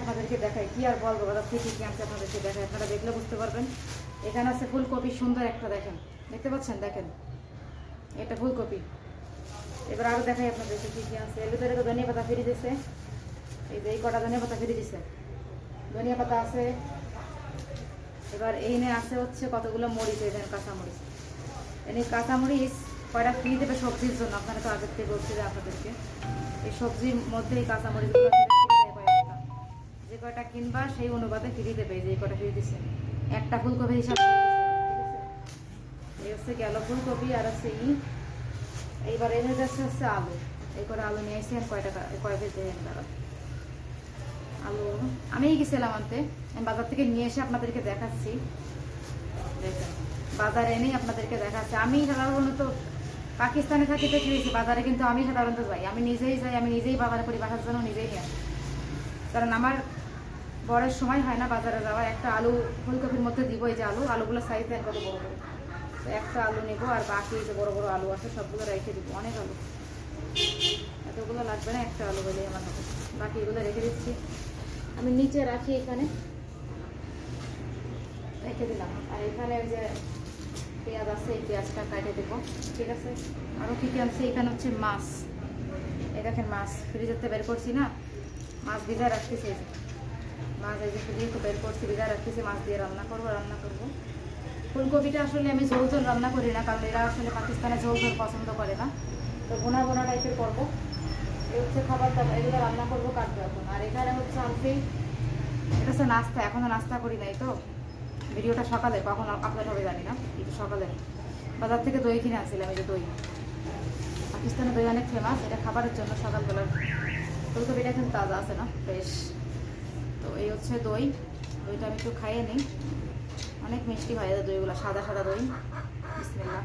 আপনাদেরকে দেখাই কি আর বলব বাজার থেকে কি আনছে আপনাদেরকে দেখাই আপনারা দেখলে বুঝতে পারবেন। এখানে আছে ফুলকপি, সুন্দর একটা দেখেন, দেখতে পাচ্ছেন? দেখেন, এটা ফুলকপি। এবার আরও দেখাই আপনাদেরকে কি কি আছে। এর ভিতরে তো ধনিয়া পাতা ফিরে দিছে। এই যে এই কটা ধনিয়া পাতা ফিরে দিছে। ধনিয়া পাতা আছে। এবার এই নিয়ে আছে হচ্ছে কতগুলো মরিচ, এই কাঁচামরিচ এনে কাঁচামরিচ কয়টা ফ্রি দেবে সবজির জন্য? আপনারা তো আগের থেকে বলছিলেন আপনাদেরকে। এই সবজির মধ্যে এই কয়টা কিনবা, সেই অনুপাতে ফ্রি দেবে যে কয়টা ফ্রি দিছে। একটা ফুলকপি হিসাবে? এই হচ্ছে গেল ফুলকপি আর হচ্ছে ই। এইবার এনে যাচ্ছে হচ্ছে আলু। এই করে আলু নিয়ে এসে কয় টাকা, কয় কেজি দাঁড়া আলু। আমি গেছিলাম আনতে। আমি বাজার থেকে নিয়ে এসে আপনাদেরকে দেখাচ্ছি। দেখেন, বাজারে এনেই আপনাদেরকে দেখাচ্ছি। আমি সাধারণত পাকিস্তানে থাকি, তো খেয়েছি বাজারে কিন্তু আমি সাধারণত যাই। আমি নিজেই যাই, আমি নিজেই বাজারে করি, বাসার জন্য নিজেই নিয়ে কারণ আমার বড়ের সময় হয় না বাজারে যাওয়ার একটা আলু ফুলকপির মধ্যে দিব এই যে আলু, আলুগুলো সাইজ দেন কত বড় বড়? তো একটা আলু নেব আর বাকি যে বড় বড় আলু আছে সবগুলো রেখে দিব, অনেক আলু। এতগুলো লাগবে না একটা আলু বলে আমার হাতে। বাকি এগুলো রেখে দিচ্ছি। আমি নিচে রাখি এখানে। রেখে দিলাম। আর এখানে ওই যে পেঁয়াজ আছে, এই পেঁয়াজটা কাটে দেবো। ঠিক আছে? আরও কী কী আছে? এখানে হচ্ছে মাছ। এই দেখেন মাছ। ফ্রিজেতে বের করছি না। মাছ ভিজায় রাখতেছি। মাছ এই যে ফ্রিজে বের করছি ভিজায় রাখতেছি, মাছ দিয়ে রান্না করব রান্না করব। ফুলকপিটা আসলে আমি ঝোল রান্না করি না, কারণ এরা আসলে পাকিস্তানে ঝোল ঝোল পছন্দ করে না। তো বোনা বোনা টাইপের করব। এই হচ্ছে খাবার দাবার, এগুলো রান্না করব কাটবো এখন। আর এখানে হচ্ছে আনছি, এটা হচ্ছে নাস্তা, এখনও নাস্তা করি নাই তো। ভিডিওটা সকালে, কখন আপলোড হবে জানি না একটু সকালে। বাজার থেকে দই কিনে আনছিলাম, এই যে দই। পাকিস্তানে দই অনেক ফেমাস এটা খাবারের জন্য সকালবেলার। ফুলকপিটা কিন্তু তাজা আছে না ফ্রেশ তো এই হচ্ছে দই। দইটা আমি একটু খাইয়ে নিই। অনেক মিষ্টি হয় দইগুলো, সাদা সাদা দই। বিসমিল্লাহ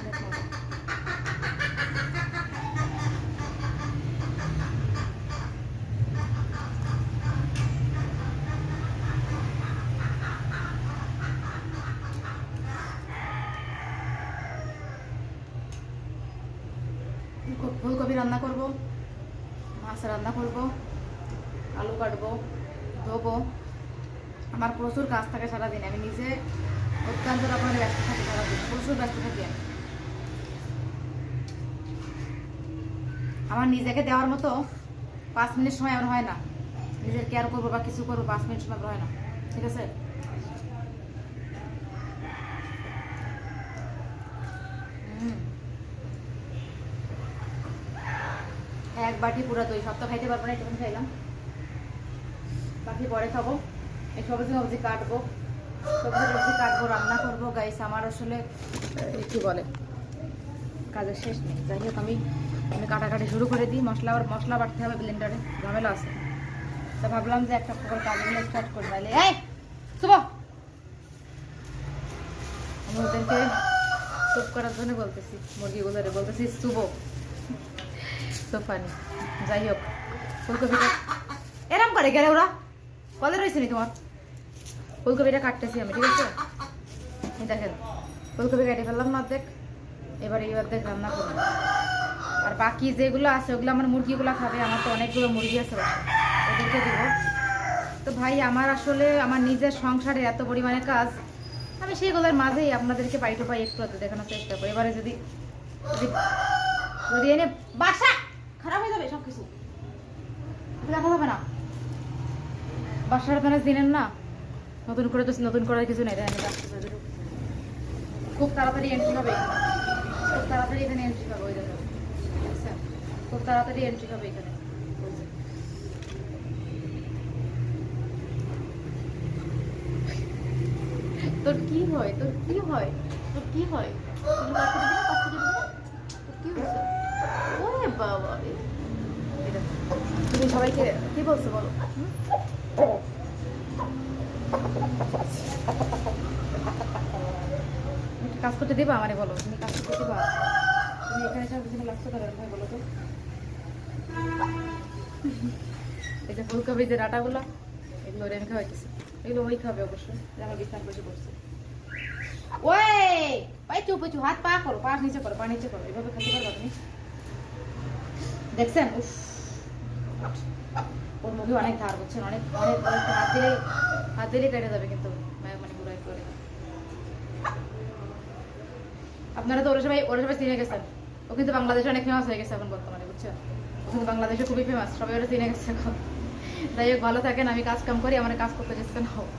অনেক মজা। ফুলক- ফুলকপি রান্না করব, মাছ রান্না করব, আলু কাটবো, ধোবো। আমার প্রচুর কাজ থাকে সারাদিন, আমি নিজে অত্যন্ত রকমের ব্যস্ত থাকি সারাদিন, প্রচুর ব্যস্ত থাকি আমি। আমার নিজেকে দেওয়ার মতো পাঁচ মিনিট সময় আমার হয় না। নিজের কেয়ার করব বা কিছু করব, পাঁচ মিনিট সময় হয় না, ঠিক আছে? হুম। এক বাটি পুরা দই। সব তো খাইতে পারব না একটুখানি খাইলাম। বাকি পরে খাব। এই সবজি সবজি কাটবো। সবজি সবজি কাটবো, রান্না করব। গাইস আমার আসলে কি বলে, কাজের শেষ নেই। যাই হোক, আমি আমি কাটাকাটি শুরু করে দিই। মশলা আবার মশলা বাটতে হবে ব্লেন্ডারে ঝামেলা আছে। তা ভাবলাম যে একটা প্রকার কাজগুলো স্টার্ট করে। তাহলে, এই, শুভ! আমি ওদেরকে চুপ করার জন্য বলতেছি, মুরগিগুলোরে বলতেছি, শুভ! সোফানি যাই হোক, ফুলকপিটা এরম করে গেলে ওরা কলে রয়েছে নি তোমার? ফুলকপিটা কাটতেছি আমি, ঠিক আছে? দেখেন, ফুলকপি কেটে ফেললাম না অর্ধেক। এবার এই অর্ধেক রান্না করব আর বাকি যেগুলো আছে, ওগুলো আমার মুরগিগুলো খাবে, আমার তো অনেকগুলো মুরগি আছে ওদেরকে দিব। তো ভাই, আমার আসলে আমার নিজের সংসারে এত পরিমাণে কাজ, আমি সেইগুলোর মাঝেই আপনাদেরকে পাই টু পাই একটু দেখানোর চেষ্টা করি। এবারে যদি যদি এনে বাসা খারাপ হয়ে যাবে সব কিছু দেখা যাবে না। বাসার আপনারা দিনেন না? নতুন করে তো নতুন করার কিছু নেই দেখেন। খুব তাড়াতাড়ি এন্ট্রি হবে। খুব তাড়াতাড়ি এখানে এন্ট্রি হবে খুব তাড়াতাড়ি এন্ট্রি হবে এখানে। তোর কি হয়? তোর কি হয়? তোর কি হয়? তোর কি হয়েছে কি বলছো বলো কাজ করতে দিবা আমারে বলো তুমি কাজ করতে দিবা তুমি এখানে লাগছো বলো তো এই যে ফুলকপি যে ডাটাগুলো এগুলো রেন খাওয়াইতেছে এগুলো ওই খাবে অবশ্যই যে আমার বিছানা বসে পড়ছে ওই পাই চুপ চুপ হাত পা করো পা নিচে করো পা নিচে করো এভাবে খেতে পারবে তুমি দেখছেন? ওর মুখে অনেক ধার বুঝছেন অনেক অনেক হাত দিলেই কেটে যাবে কিন্তু মানে পুরো করে আপনারা তো ওরা সবাই ওরা সবাই চিনে গেছেন। ও কিন্তু বাংলাদেশে অনেক ফেমাস হয়ে গেছে এখন বর্তমানে বুঝছেন ও কিন্তু বাংলাদেশে খুবই ফেমাস সবাই ওরা চিনে গেছে এখন। যাই হোক, ভালো থাকেন, আমি কাজ কাম করি, আমার কাজ করতে যাচ্ছেন হোক